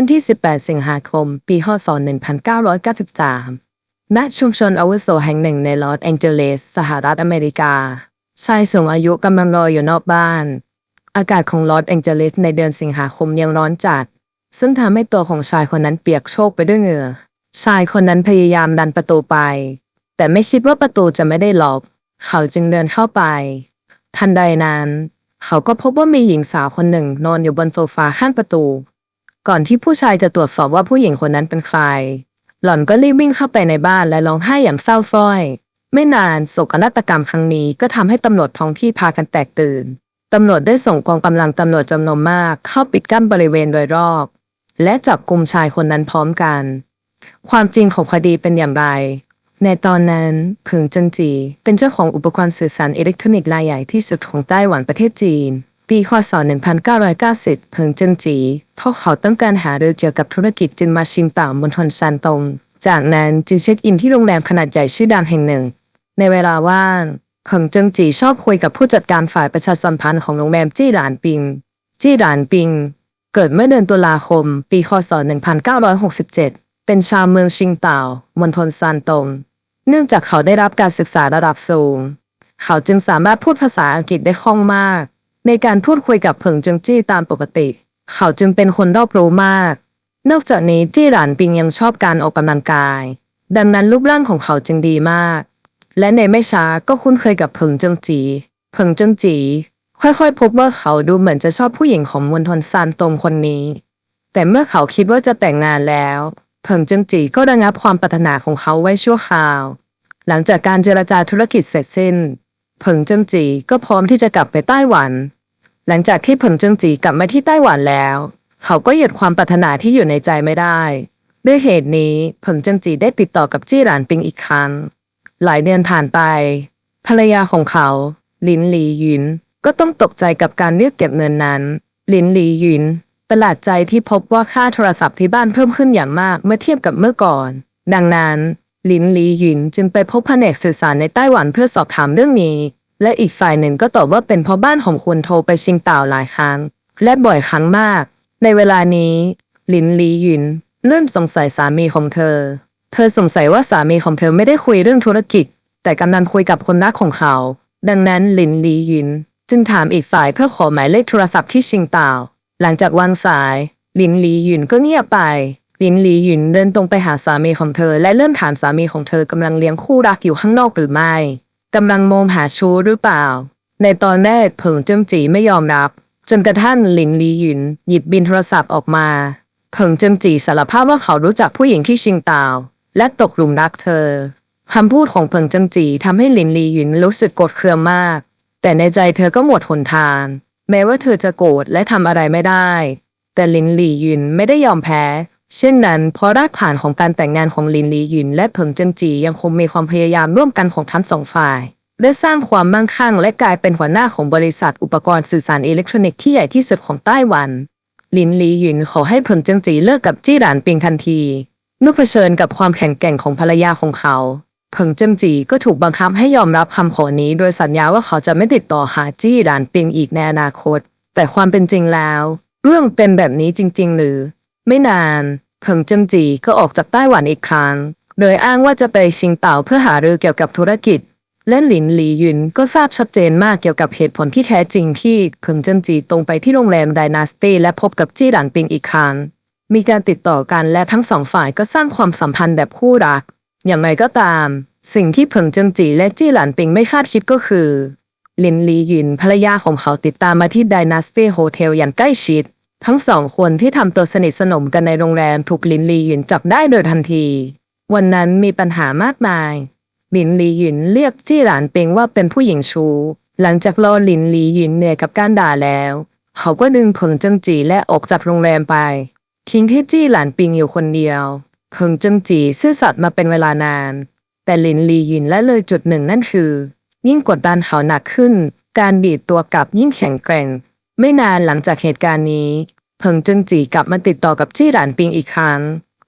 วันที่ 18 สิงหาคม ปีคศ1993 ณ ชุมชนอาวุโสแห่งหนึ่งในลอสแองเจลิส สหรัฐอเมริกา ชายสูงอายุกำลังรออยู่นอกบ้าน อากาศของลอสแองเจลิสในเดือนสิงหาคมยังร้อนจัด ซึ่งทำให้ตัวของชายคนนั้นเปียกโชกไปด้วยเหงื่อ ชายคนนั้นพยายามดันประตูไป แต่ไม่คิดว่าประตูจะไม่ได้ล็อก เขาจึงเดินเข้าไป ทันใดนั้น เขาก็พบว่ามีหญิงสาวคนหนึ่งนอนอยู่บนโซฟาข้างประตู ก่อนที่ผู้ชายจะตรวจสอบว่าผู้หญิงคนนั้นเป็นใคร หล่อนก็รีบวิ่งเข้าไปในบ้านและร้องไห้อย่างเศร้าส้อย ไม่นานโศกนาฏกรรมครั้งนี้ก็ทำให้ตำรวจท้องที่พากันแตกตื่นตำรวจได้ส่งกองกำลังตำรวจจำนวนมากเข้าปิดกั้นบริเวณโดยรอบ และจับกลุ่มชายคนนั้นพร้อมกัน ความจริงของคดีเป็นอย่างไร ในตอนนั้นผึงจันจี เป็นเจ้าของอุปกรณ์สื่อสารอิเล็กทรอนิกส์รายใหญ่ที่สุดของไต้หวันประเทศจีน ปีคศ1990ผึงเจันจีเพราะเขาต้องการหาเรือเกี่ยวกับธุรกิจจึงมาชิงเต่ามณฑลซานตงจากนั้นจึงเช็คอินที่โรงแรมขนาดใหญ่ชื่อดังแห่งหนึ่ง ในเวลาว่างเผิงเจิงจีชอบคุยกับผู้จัดการฝ่ายประชาสัมพันธ์ของโรงแรมจี้หลานปิง จี้หลานปิง เกิดเมื่อเดือนตุลาคม ปีคศ1967 เป็นชาวเมืองชิงเต่ามณฑลซานตงเนื่องจากเขาได้รับการศึกษาระดับสูง เขาจึงสามารถพูดภาษาอังกฤษได้คล่องมาก ในการพูดคุยกับเผิงจิงจี้ตามปกติ เขาจึงเป็นคนรอบรู้มาก นอกจากนี้จี้หลานปิงยังชอบการออกกำลังกาย ดังนั้นรูปร่างของเขาจึงดีมาก และในไม่ช้าก็คุ้นเคยกับเผิงจิงจีเผิงจิงจี ค่อยๆ พบว่าเขาดูเหมือนจะชอบผู้หญิงของมณฑลซานตงคนนี้ แต่เมื่อเขาคิดว่าจะแต่งงานแล้วเผิงจิงจีก็ระงับความปรารถนาของเขาไว้ชั่วคราว หลังจากการเจรจาธุรกิจเสร็จสิ้นเผิงจิงจีก็พร้อมที่จะกลับไปไต้หวัน หลังจากที่เผิงเจิงจีกลับมาที่ไต้หวันแล้ว เขาก็หยุดความปรารถนาที่อยู่ในใจไม่ได้ ด้วยเหตุนี้เผิงเจิงจีได้ติดต่อกับจี้หลานปิงอีกครั้ง หลายเดือนผ่านไป ภรรยาของเขา ลินหลีหยิน ก็ต้องตกใจกับการเรียกเก็บเงินนั้น ลินหลีหยินประหลาดใจที่พบว่าค่าโทรศัพท์ที่บ้านเพิ่มขึ้นอย่างมากเมื่อเทียบกับเมื่อก่อน ดังนั้น ลินหลีหยินจึงไปพบแผนกสื่อสารในไต้หวันเพื่อสอบถามเรื่องนี้ และอีกฝ่ายหนึ่งก็ตอบว่าเป็นเพราะบ้านของคุณโทรไปชิงเต่าหลายครั้ง และบ่อยครั้งมาก ในเวลานี้ ลินลีหยินเริ่มสงสัยสามีของเธอ เธอสงสัยว่าสามีของเธอไม่ได้คุยเรื่องธุรกิจ แต่กำลังคุยกับคนรักของเขา ดังนั้นลินลีหยินจึงถามอีกฝ่ายเพื่อขอหมายเลขโทรศัพท์ที่ชิงเต่าหลังจากวางสายลินลีหยินก็เงียบไปลินลีหยินเดินตรงไปหาสามีของเธอ และเริ่มถามสามีของเธอกำลังเลี้ยงคู่รักอยู่ข้างนอกหรือไม่ กำลังโมมหาชู้หรือเปล่า ในตอนแรกเผิงเจิ้มจีไม่ยอมรับ จนกระทั่งลินลีหยินหยิบบินโทรศัพท์ออกมา เผิงเจิ้มจีสารภาพว่าเขารู้จักผู้หญิงที่ชิงเต่าและตกหลุมรักเธอคำพูดของเผิงเจิ้งจีทำให้หลินลีหยินรู้สึกโกรธเคืองมาก แต่ในใจเธอก็หมดหนทาง แม้ว่าเธอจะโกรธและทำอะไรไม่ได้ แต่ลินลีหยินไม่ได้ยอมแพ้ เช่นนั้นเพราะรากฐานของการแต่งงานของลินลีหยินและเผิงเจิ้งจียังคงมีความพยายามร่วมกันของทั้งสองฝ่ายได้สร้างความมั่งคั่งและกลายเป็นหัวหน้าของบริษัทอุปกรณ์สื่อสารอิเล็กทรอนิกส์ที่ใหญ่ที่สุดของไต้หวัน ลินลีหยินขอให้เผิงเจิ้งจีเลิกกับจี้หลานปิงทันทีเมื่อเผชิญกับความแข็งแกร่งของภรรยาของเขาเผิงเจิ้มจีก็ถูกบังคับให้ยอมรับคำขอนี้ โดยสัญญาว่าเขาจะไม่ติดต่อหาจี้หลานปิงอีกในอนาคต แต่ความเป็นจริงแล้ว เรื่องเป็นแบบนี้จริง ๆ หรือ ไม่นานเผิงเจิ้มจีก็ออกจากไต้หวันอีกครั้ง โดยอ้างว่าจะไปชิงเต่าเพื่อหารือเกี่ยวกับธุรกิจ และหลินหลียุนก็ทราบชัดเจนมากเกี่ยวกับเหตุผลที่แท้จริงที่เผิงเจิ้นจีตรงไปที่โรงแรมไดนาสตี้และพบกับจี้หลานปิงอีกครั้ง มีการติดต่อกันและทั้งสองฝ่ายก็สร้างความสัมพันธ์แบบคู่รัก อย่างไรก็ตาม สิ่งที่เผิงเจิงจีและจี้หลานปิงไม่คาดคิดก็คือลินลียินภรรยาของเขาติดตามมาที่ไดนาสตี้โฮเทลอย่างใกล้ชิด ทั้งสองคนที่ทำตัวสนิทสนมกันในโรงแรมถูกลินลีหยินจับได้โดยทันที วันนั้นมีปัญหามากมาย ลินลีหยินเรียกจี้หลานปิงว่าเป็นผู้หญิงชู้หลังจากรอลินลีหยินเหนื่อยกับการด่าแล้ว เขาก็ดึงเผิงจิงจีและออกจากโรงแรมไป ทิ้งให้จี้หลานปิงอยู่คนเดียวเพิงจิงจีซื่อสัตย์มาเป็นเวลานาน แต่ลินลีหยินและเลยจุดหนึ่งนั่นคือ ยิ่งกดดันเขาหนักขึ้น การบีบตัวกลับยิ่งแข็งแกร่ง ไม่นานหลังจากเหตุการณ์นี้ เพิงเจิงจีกลับมาติดต่อกับจี้หลานปิงอีกครั้ง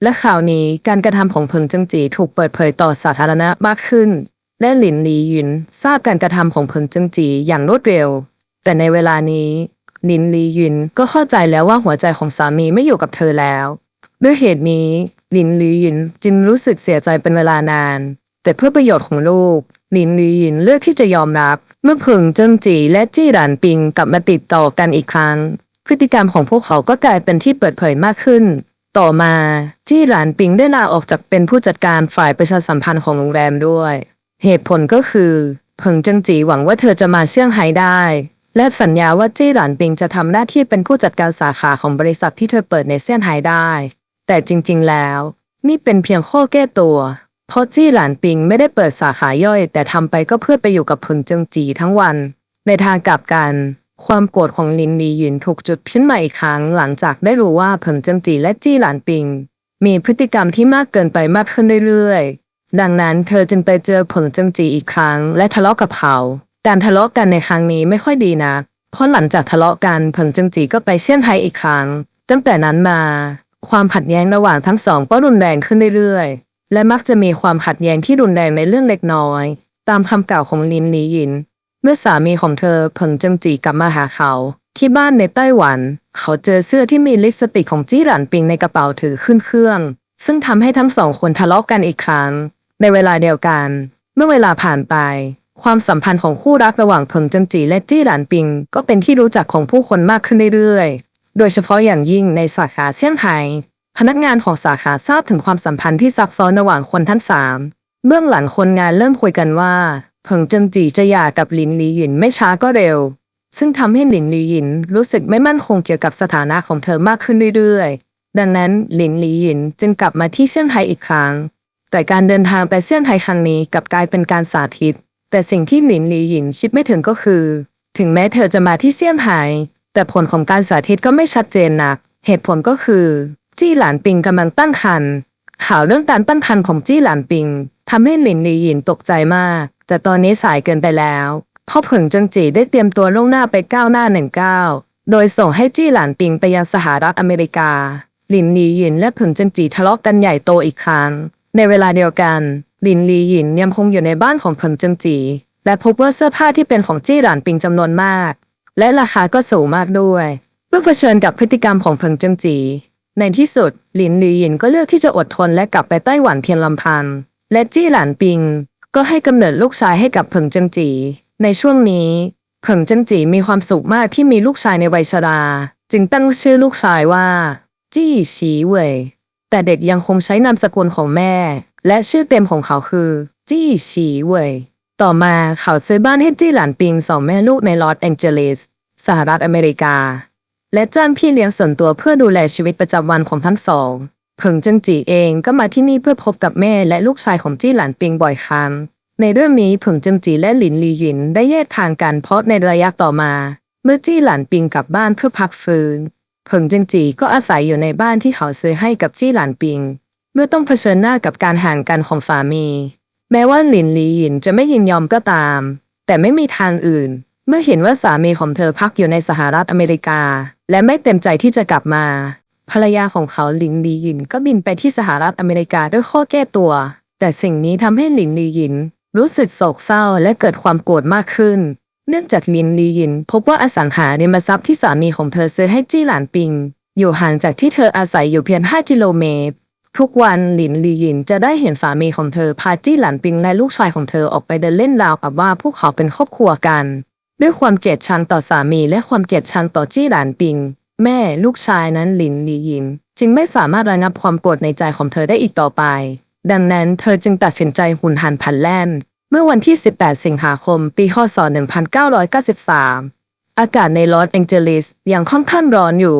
และข่าวนี้การกระทำของเพิงเจิงจีถูกเปิดเผยต่อสาธารณะมากขึ้น และหลินลีหยินทราบการกระทำของเพิงเจิงจีอย่างรวดเร็ว แต่ในเวลานี้ลินลียินก็เข้าใจแล้วว่าหัวใจของสามีไม่อยู่กับเธอแล้ว ด้วยเหตุนี้ลินลียินจึงรู้สึกเสียใจเป็นเวลานาน แต่เพื่อประโยชน์ของลูกลินลียินเลือกที่จะยอมรับ เมื่อเพึงเจิ้งจีและจี้หลานปิงกลับมาติดต่อกันอีกครั้ง พฤติกรรมของพวกเขาก็กลายเป็นที่เปิดเผยมากขึ้น ต่อมาจี้หลานปิงได้ลาออกจากเป็นผู้จัดการฝ่ายประชาสัมพันธ์ของโรงแรมด้วย เหตุผลก็คือเพิงเจิงจีหวังว่าเธอจะมาเซี่ยงไฮ้ได้ และสัญญาว่าจี้หลานปิงจะทำหน้าที่เป็นผู้จัดการสาขาของบริษัทที่เธอเปิดในเซี่ยงไฮ้ได้ แต่จริง ๆ แล้ว นี่เป็นเพียงข้อแก้ตัว เพราะจี้หลานปิงไม่ได้เปิดสาขาย่อย แต่ทำไปก็เพื่อไปอยู่กับเพิงเจิงจีทั้งวัน ในทางกลับกัน ความโกรธของลินลีหยินถูกจุดขึ้นมาอีกครั้ง หลังจากได้รู้ว่าเพิงเจิงจีและจี้หลานปิง มีพฤติกรรมที่มากเกินไปมากขึ้นเรื่อยๆ ดังนั้นเธอจึงไปเจอเพิงเจิงจีอีกครั้ง และทะเลาะกับเขาการทะเลาะกันในครั้งนี้ไม่ค่อยดีนะเพราะหลังจากทะเลาะกันเพิงเจิงจีก็ไปเซี่ยงไฮ้อีกครั้ง ตั้งแต่นั้นมา ความขัดแย้งระหว่างทั้งสองก็รุนแรงขึ้นเรื่อยๆ และมักจะมีความขัดแย้งที่รุนแรงในเรื่องเล็กน้อย ตามคำกล่าวของลินลียิน เมื่อสามีของเธอเพิงเจิงจีกลับมาหาเขา ที่บ้านในไต้หวัน เขาเจอเสื้อที่มีลิปสติกของจี้หลันปิงในกระเป๋าถือขึ้นเครื่อง ซึ่งทำให้ทั้งสองคนทะเลาะกันอีกครั้ง ในเวลาเดียวกัน เมื่อเวลาผ่านไป ความสัมพันธ์ของคู่รักระหว่างเพิงเจิงจีและจี้หลันปิง ก็เป็นที่รู้จักของผู้คนมากขึ้นเรื่อยๆ โดยเฉพาะอย่างยิ่งในสาขาเซี่ยงไฮ้ พนักงานของสาขาทราบถึงความสัมพันธ์ที่ซับซ้อนระหว่างคนทั้งสามเบื้องหลังคนงานเริ่มคุยกันว่าเพิงเจิงจีจะหย่ากับหลินลีหยินไม่ช้าก็เร็ว ซึ่งทำให้หลินลีหยินรู้สึกไม่มั่นคงเกี่ยวกับสถานะของเธอมากขึ้นเรื่อยๆ ดังนั้นหลินลีหยินจึงกลับมาที่เซี่ยงไฮ้อีกครั้ง แต่การเดินทางไปเซี่ยงไฮ้ครั้งนี้กลับกลายเป็นการสาธิต แต่สิ่งที่หลินลีหยินคิดไม่ถึงก็คือ ถึงแม้เธอจะมาที่เซี่ยงไฮ้แต่ผลของการสาธิตก็ไม่ชัดเจนนัก เหตุผลก็คือ จี้หลานปิงกำลังตั้งครรภ์ข่าวเรื่องการตั้งครรภ์ของจี้หลานปิงทำให้หลินลีหยินตกใจมาก แต่ตอนนี้สายเกินไปแล้วเพราะเผิงจิงจีได้เตรียมตัวล่วงหน้าไปก้าวหน้าหนึ่งก้าวโดยส่งให้จี้หลานปิงไปยังสหรัฐอเมริกา หลินลีหยินและเผิงจิงจีทะเลาะกันใหญ่โตอีกครั้ง ในเวลาเดียวกัน หลินลีหยินยังคงอยู่ในบ้านของเผิงจิงจี และพบว่าเสื้อผ้าที่เป็นของจี้หลานปิงจำนวนมาก และราคาก็สูงมากด้วย เพื่อเผชิญกับพฤติกรรมของเผิงจิงจี ในที่สุด หลินหลีหยินก็เลือกที่จะอดทนและกลับไปไต้หวันเพียงลำพัง และจี้หลานปิง ก็ให้กำเนิดลูกชายให้กับเผิงเจิงจี ในช่วงนี้ เผิงเจิงจีมีความสุขมากที่มีลูกชายในวัยชรา จึงตั้งชื่อลูกชายว่า จี้ฉีเว่ยแต่เด็กยังคงใช้นามสกุลของแม่ และชื่อเต็มของเขาคือ จี้ฉีเว่ยต่อมาเขาซื้อบ้านให้จี้หลานปิงสองแม่ลูกในลอสแองเจลิสสหรัฐอเมริกา และจ้างพี่เลี้ยงส่วนตัวเพื่อดูแลชีวิตประจำวันของทั้งสองเผิงจิงจีเองก็มาที่นี่เพื่อพบกับแม่และลูกชายของจี้หลานปิงบ่อยครั้งในเรื่องนี้เผิงจิงจีและหลินลีหยินได้แยกทางกันเพราะในระยะต่อมา เมื่อจี้หลานปิงกลับบ้านเพื่อพักฟื้นเผิงจิงจีก็อาศัยอยู่ในบ้านที่เขาซื้อให้กับจี้หลานปิง เมื่อต้องเผชิญหน้ากับการห่างกันของสามี แม้ว่าหลินลีหยินจะไม่ยินยอมก็ตาม แต่ไม่มีทางอื่น เมื่อเห็นว่าสามีของเธอพักอยู่ในสหรัฐอเมริกา และไม่เต็มใจที่จะกลับมา ภรรยาของเขาหลินลีหยินก็บินไปที่สหรัฐอเมริกาด้วยข้อแก้ตัว แต่สิ่งนี้ทำให้หลินลีหยิน รู้สึกโศกเศร้าและเกิดความโกรธมากขึ้น เนื่องจากหลินลีหยิน พบว่าอสังหาริมทรัพย์ที่สามีของเธอซื้อให้จี้หลานปิง อยู่ห่างจากที่เธออาศัยอยู่เพียง 5 กิโลเมตรทุกวันหลินลีหยินจะได้เห็นสามีของเธอพาจี้หลานปิงและลูกชายของเธอออกไปเดินเล่นราวกับว่าพวกเขาเป็นครอบครัวกัน ด้วยความเกลียดชังต่อสามีและความเกลียดชังต่อจี้หลานปิง แม่ลูกชายนั้นหลินลีหยิน จึงไม่สามารถระงับความโกรธในใจของเธอได้อีกต่อไป ดังนั้นเธอจึงตัดสินใจหุนหันพลันแล่น เมื่อวันที่ 18 สิงหาคม ปีคศ 1993 อากาศในลอสแองเจลิสยังค่อนข้างร้อนอยู่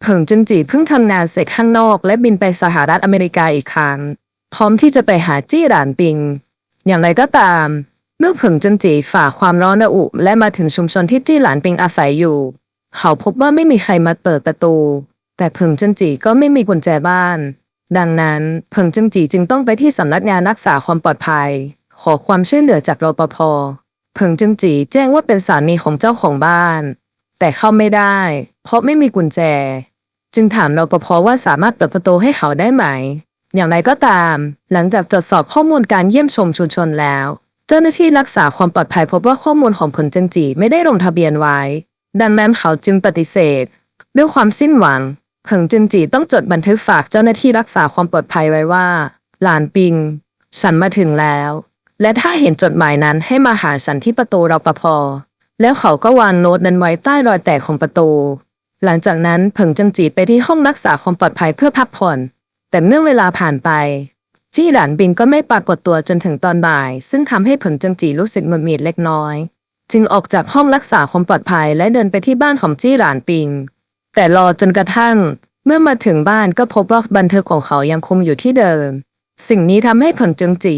เผิงจินจีเพิ่งทำงานเสร็จข้างนอก และบินไปสหรัฐอเมริกาอีกครั้งพร้อมที่จะไปหาจี้หลานปิง อย่างไรก็ตาม เมื่อเผิงจินจีฝ่าความร้อนระอุและมาถึงชุมชนที่จี้หลานปิงอาศัยอยู่ เขาพบว่าไม่มีใครมาเปิดประตู แต่เผิงจินจีก็ไม่มีกุญแจบ้าน ดังนั้นเผิงจินจีจึงต้องไปที่สำนักงานรักษาความปลอดภัย ขอความช่วยเหลือจากรปภเผิงจินจีแจ้งว่าเป็นสามีของเจ้าของบ้าน แต่เข้าไม่ได้ เพราะไม่มีกุญแจ จึงถามรปภว่าสามารถเปิดประตูให้เขาได้ไหม อย่างไรก็ตาม หลังจากตรวจสอบข้อมูลการเยี่ยมชมชุมชนแล้ว เจ้าหน้าที่รักษาความปลอดภัยพบว่าข้อมูลของผลเจนจีไม่ได้ลงทะเบียนไว้ ดังนั้นเขาจึงปฏิเสธ ด้วยความสิ้นหวังผงจึนจีต้องจดบันทึกฝากเจ้าหน้าที่รักษาความปลอดภัยไว้ว่า หลานปิง ฉันมาถึงแล้ว และถ้าเห็นจดหมายนั้นให้มาหาฉันที่ประตูรปภแล้วเขาก็วางโน้ตนั้นไว้ใต้รอยแตกของประตู หลังจากนั้นเผิงจังจีไปที่ห้องรักษาความปลอดภัยเพื่อพักผ่อน แต่เมื่อเวลาผ่านไป จี้หลานบินก็ไม่ปรากฏตัวจนถึงตอนบ่าย ซึ่งทำให้ผิงจังจีรู้สึกหงุดหงิดเล็กน้อย จึงออกจากห้องรักษาความปลอดภัยและเดินไปที่บ้านของจี้หลานปิง แต่รอจนกระทั่ง เมื่อมาถึงบ้านก็พบว่าบันทึกของเขายังคงอยู่ที่เดิม สิ่งนี้ทำให้ผิงจังจี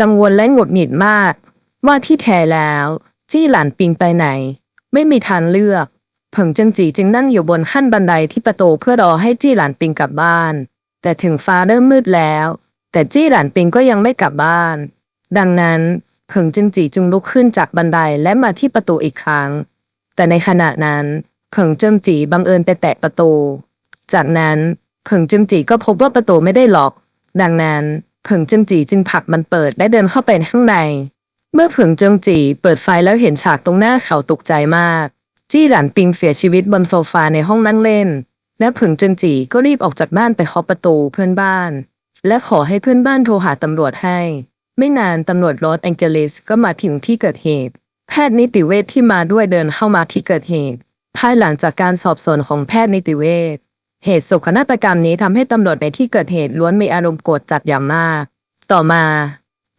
กังวลและหงุดหงิดมาก ว่าที่แท้แล้ว จี้หลานปิงไปไหน ไม่มีทางเลือกผงจังจีจึงนั่งอยู่บนขั้นบันไดที่ประตูเพื่อรอให้จี้หลานปิงกลับบ้าน แต่ถึงฟ้าเริ่มมืดแล้ว แต่จี้หลานปิงก็ยังไม่กลับบ้าน ดังนั้นเผิงจึงจีจึงลุกขึ้นจากบันไดและมาที่ประตูอีกครั้ง แต่ในขณะนั้นเผิงจิมจีบังเอิญไปแตะประตู จากนั้นเผิงจิมจีก็พบว่าประตูไม่ได้ล็อก ดังนั้นเผิงจิมจีจึงผลักมันเปิดและเดินเข้าไปข้างใน เมื่อเผิงจิมจีเปิดไฟแล้วเห็นฉากตรงหน้าเขาตกใจมาก จี้หลานปิงเสียชีวิตบนโซฟาในห้องนั่งเล่น และเผิงจินจีก็รีบออกจากบ้านไปเคาะประตูเพื่อนบ้าน และขอให้เพื่อนบ้านโทรหาตำรวจให้ ไม่นานตำรวจลอสแองเจลิสก็มาถึงที่เกิดเหตุ แพทย์นิติเวชที่มาด้วยเดินเข้ามาที่เกิดเหตุ ภายหลังจากการสอบสวนของแพทย์นิติเวชเหตุโศกนาฏกรรมนี้ทำให้ตำรวจในที่เกิดเหตุล้วนมีอารมณ์โกรธจัดอย่างมาก ต่อมา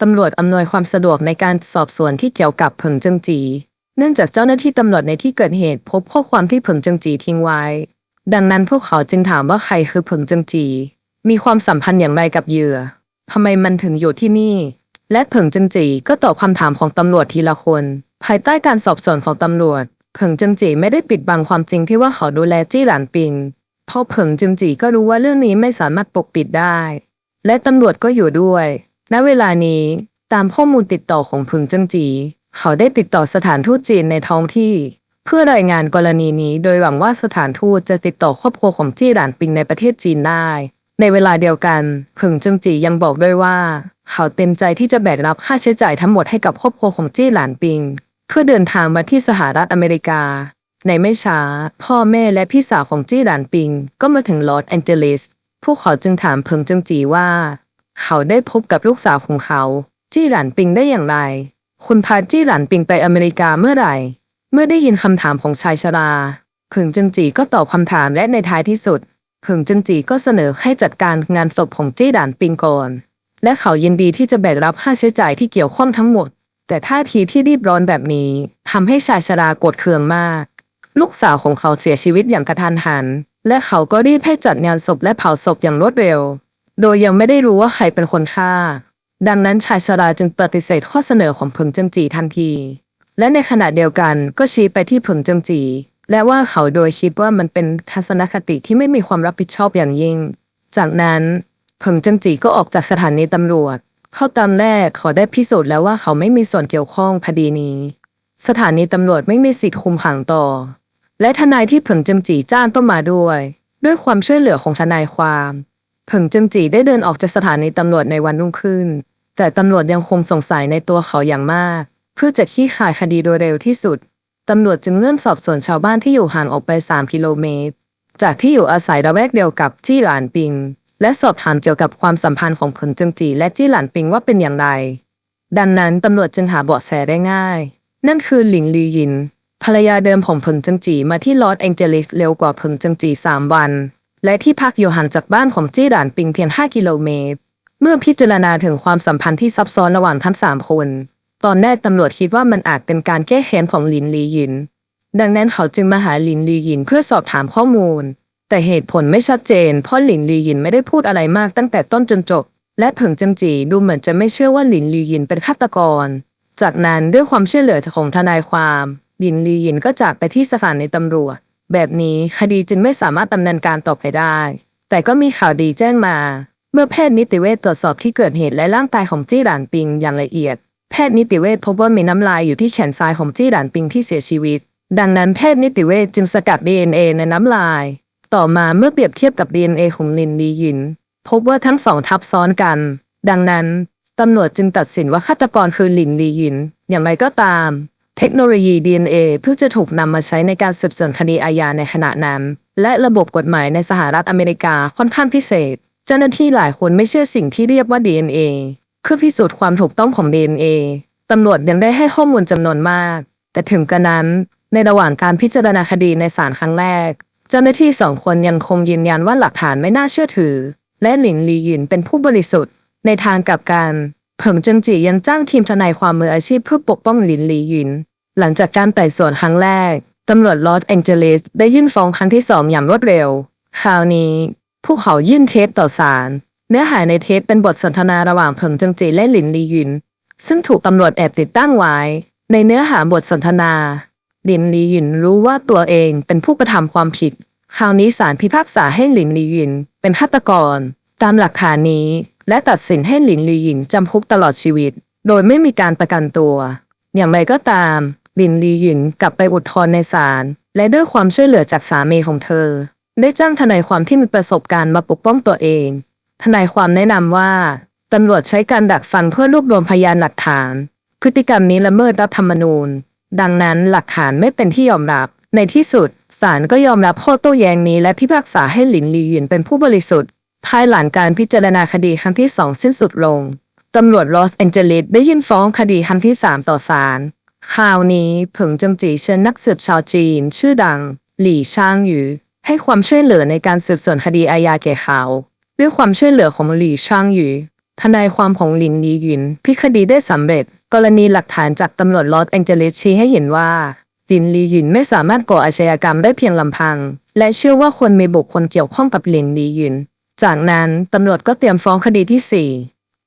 ตำรวจอำนวยความสะดวกในการสอบสวนที่เกี่ยวกับเผิงเจิงจี เนื่องจากเจ้าหน้าที่ตำรวจในที่เกิดเหตุ พบข้อความที่เผิงเจิงจีทิ้งไว้ ดังนั้นพวกเขาจึงถามว่าใครคือเผิงเจิงจี มีความสัมพันธ์อย่างไรกับเหยื่อทำไมมันถึงอยู่ที่นี่ และเผิงจิงจีก็ตอบคำถามของตำรวจทีละคน ภายใต้การสอบสวนของตำรวจ เผิงจิงจีไม่ได้ปิดบังความจริงที่ว่าเขาดูแลจี้หลานปิงเพราะเผิงจิงจีก็รู้ว่าเรื่องนี้ไม่สามารถปกปิดได้ และตำรวจก็อยู่ด้วย ณ เวลานี้ตามข้อมูลติดต่อของเผิงจิงจี เขาได้ติดต่อสถานทูตจีนในท้องที่ เพื่อรายงานกรณีนี้ โดยหวังว่าสถานทูตจะติดต่อครอบครัวของจี้หลานปิงในประเทศจีนได้ ในเวลาเดียวกันเผิงจิงจียังบอกด้วยว่า เขาเต็มใจที่จะแบกรับค่าใช้จ่ายทั้งหมดให้กับครอบครัวของจี้หลานปิง เพื่อเดินทางมาที่สหรัฐอเมริกา ในไม่ช้า พ่อแม่และพี่สาวของจี้หลานปิง ก็มาถึงลอสแองเจลิสพวกเขาจึงถามเพิงจึงจีว่า เขาได้พบกับลูกสาวของเขา จี้หลานปิงได้อย่างไร คุณพาจี้หลานปิงไปอเมริกาเมื่อไหร่ เมื่อได้ยินคำถามของชายชราเพิงจึงจีก็ตอบคำถามและในท้ายที่สุด เพิงจึงจีก็เสนอให้จัดการงานศพของจี้หลานปิงก่อนและเขายินดีที่จะแบกรับค่าใช้จ่ายที่เกี่ยวข้องทั้งหมด แต่ท่าทีที่รีบร้อนแบบนี้ทำให้ชายชราโกรธเคืองมาก ลูกสาวของเขาเสียชีวิตอย่างกระทันหัน และเขาก็รีบให้จัดงานศพและเผาศพอย่างรวดเร็ว โดยยังไม่ได้รู้ว่าใครเป็นคนฆ่า ดังนั้นชายชราจึงปฏิเสธข้อเสนอของเพิงจิมจีทันที และในขณะเดียวกันก็ชี้ไปที่เพิงจิมจี และว่าเขาโดยคิดว่ามันเป็นทัศนคติที่ไม่มีความรับผิดชอบอย่างยิ่ง จากนั้นเพิงจิมจีก็ออกจากสถานีตำรวจ เข้าตอนแรกเขาได้พิสูจน์แล้วว่าเขาไม่มีส่วนเกี่ยวข้องคดีนี้ สถานีตำรวจไม่มีสิทธิ์คุมขังต่อ และทนายที่เผิงจิมจีจ้างต้องมาด้วย ด้วยความช่วยเหลือของทนายความเผิงจิมจีได้เดินออกจากสถานีตำรวจในวันรุ่งขึ้น แต่ตำรวจยังคงสงสัยในตัวเขาอย่างมาก เพื่อจะขี้ขายคดีโดยเร็วที่สุด ตำรวจจึงเลื่อนสอบสวนชาวบ้านที่อยู่ห่างออกไป 3 กิโลเมตร จากที่อยู่อาศัยระแวกเดียวกับจี้หลานปิง และสอบถามเกี่ยวกับความสัมพันธ์ของเผิงเจิงจีและจี้หลานปิงว่าเป็นอย่างไร ดังนั้นตำรวจจึงหาเบาะแสได้ง่าย นั่นคือหลิงลียิน ภรรยาเดิมของผิงเจิงจีมาที่ลอสแองเจลิสเร็วกว่าผิงเจิงจีสามวัน และที่พักอยู่ห่างจากบ้านของจี้หลานปิงเพียง 5 กิโลเมตร เมื่อพิจารณาถึงความสัมพันธ์ที่ซับซ้อนระหว่างทั้งสามคน ตอนแรกตำรวจคิดว่ามันอาจเป็นการแก้แค้นของลินลียิน ดังนั้นเขาจึงมาหาลินลียินเพื่อสอบถามข้อมูล แต่เหตุผลไม่ชัดเจน เพราะลินลียินไม่ได้พูดอะไรมากตั้งแต่ต้นจนจบ และเผิงจิมจีดูเหมือนจะไม่เชื่อว่าลินลียินเป็นฆาตกร จากนั้นด้วยความช่วยเหลือจากของทนายความลินลียินก็จากไปที่สถานีตำรวจ แบบนี้คดีจึงไม่สามารถดำเนินการต่อไปได้ แต่ก็มีข่าวดีแจ้งมา เมื่อแพทย์นิติเวชตรวจสอบที่เกิดเหตุและร่างกายของจี้หลานปิงอย่างละเอียด แพทย์นิติเวชพบว่ามีน้ำลายอยู่ที่แขนซ้ายของจี้หลานปิงที่เสียชีวิต ดังนั้นแพทย์นิติเวชจึงสกัด DNA ในน้ำลาย ต่อมาเมื่อเปรียบเทียบกับ DNA ของลินลียิน พบว่าทั้งสองทับซ้อนกัน ดังนั้นตำรวจจึงตัดสินว่าฆาตกรคือลินลียิน อย่างไรก็ตาม เทคโนโลยี DNA เพิ่งจะถูกนำมาใช้ในการสืบสวนคดีอาญาในขณะนั้น และระบบกฎหมายในสหรัฐอเมริกาค่อนข้างพิเศษ เจ้าหน้าที่หลายคนไม่เชื่อสิ่งที่เรียกว่า DNA เพื่อพิสูจน์ความถูกต้องของ DNA ตำรวจยังได้ให้ข้อมูลจำนวนมาก แต่ถึงกระนั้น ในระหว่างการพิจารณาคดีในศาลครั้งแรก เจ้าหน้าที่สองคนยังคงยืนยันว่าหลักฐานไม่น่าเชื่อถือ และหลินลีหยินเป็นผู้บริสุทธิ์ ในทางกลับกันเผิงเจิงจียังจ้างทีมทนายความมืออาชีพเพื่อปกป้องหลินลีหยิน หลังจากการไต่สวนครั้งแรกตำรวจลอสแองเจลิสได้ยื่นฟ้องครั้งที่สองอย่างรวดเร็ว คราวนี้พวกเขายื่นเทปต่อศาล เนื้อหาในเทปเป็นบทสนทนาระหว่างเผิงจิงจีและหลินลีหยินซึ่งถูกตำรวจแอบติดตั้งไว้ ในเนื้อหาบทสนทนา หลินลีหยินรู้ว่าตัวเองเป็นผู้กระทำความผิด คราวนี้ศาลพิพากษาให้หลินลีหยินเป็นฆาตกร ตามหลักฐานนี้ และตัดสินให้หลินลีหยินจำคุกตลอดชีวิต โดยไม่มีการประกันตัว อย่างไรก็ตามลินลีหยินกลับไปอุทธรณ์ในศาลและด้วยความช่วยเหลือจากสามีของเธอ ได้จ้างทนายความที่มีประสบการณ์มาปกป้องตัวเอง ทนายความแนะนำว่าตำรวจใช้การดักฟันเพื่อรวบรวมพยานหลักฐาน พฤติกรรมนี้ละเมิดรัฐธรรมนูญ ดังนั้นหลักฐานไม่เป็นที่ยอมรับ ในที่สุดศาลก็ยอมรับข้อโต้แย้งนี้และพิพากษาให้หลินลีหยินเป็นผู้บริสุทธิ์ ภายหลังการพิจารณาคดีครั้งที่สองสิ้นสุดลงตำรวจลอสแองเจลิสได้ยื่นฟ้องคดีครั้งที่สามต่อศาลคราวนี้เผงจงจีเชิญนักสืบชาวจีน ชื่อดัง หลี่ช่างหยูให้ความช่วยเหลือในการสืบสวนคดีอาญาแก่เขา ด้วยความช่วยเหลือของหลี่ช่างหยูทนายความของหลินลีหยินพิคดีได้สำเร็จ กรณีหลักฐานจากตำรวจลอสแองเจลิสชี้ให้เห็นว่าหลินลีหยินไม่สามารถก่ออาชญากรรมได้เพียงลำพัง และเชื่อว่าคนมีบุคคลเกี่ยวข้องกับหลินลีหยิน จากนั้นตำรวจก็เตรียมฟ้องคดีที่สี่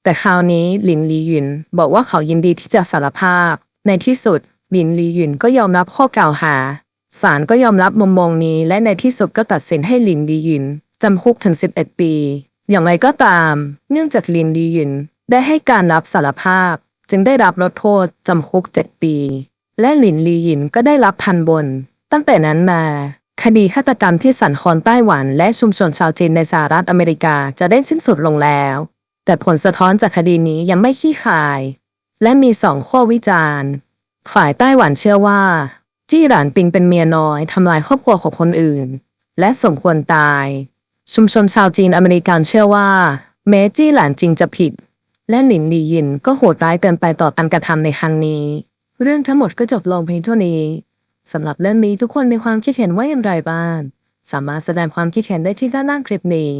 แต่คราวนี้หลินลีหยินบอกว่าเขายินดีที่จะสารภาพ ในที่สุดหลินลีหยินก็ยอมรับข้อกล่าวหาศาลก็ยอมรับมุมมองนี้ และในที่สุดก็ตัดสินให้หลินลีหยิน จำคุกถึง 11 ปี อย่างไรก็ตาม เนื่องจากหลินลีหยิน ได้ให้การรับสารภาพ จึงได้รับลดโทษจำคุก 7 ปี และหลินลีหยินก็ได้รับทันบน ตั้งแต่นั้นมา คดีฆาตกรรมที่สันคอนไต้หวัน และชุมชนชาวจีนในสหรัฐอเมริกาจะได้สิ้นสุดลงแล้ว แต่ผลสะท้อนจากคดีนี้ยังไม่ขี้คาย และมีสองข้อวิจารณ์ ฝ่ายไต้หวันเชื่อว่า จี้หลานปิงเป็นเมียน้อยทำลายครอบครัวของคนอื่น และสมควรตาย ชุมชนชาวจีนอเมริกันเชื่อว่าแม้จี้หลานจริงจะผิด และหลินหลีหยินก็โหดร้ายเกินไปต่อการกระทำในครั้งนี้ เรื่องทั้งหมดก็จบลงเพียงเท่านี้สำหรับเรื่องนี้ทุกคนมีความคิดเห็นว่าอย่างไรบ้างสามารถแสดงความคิดเห็นได้ที่ด้านล่างคลิปนี้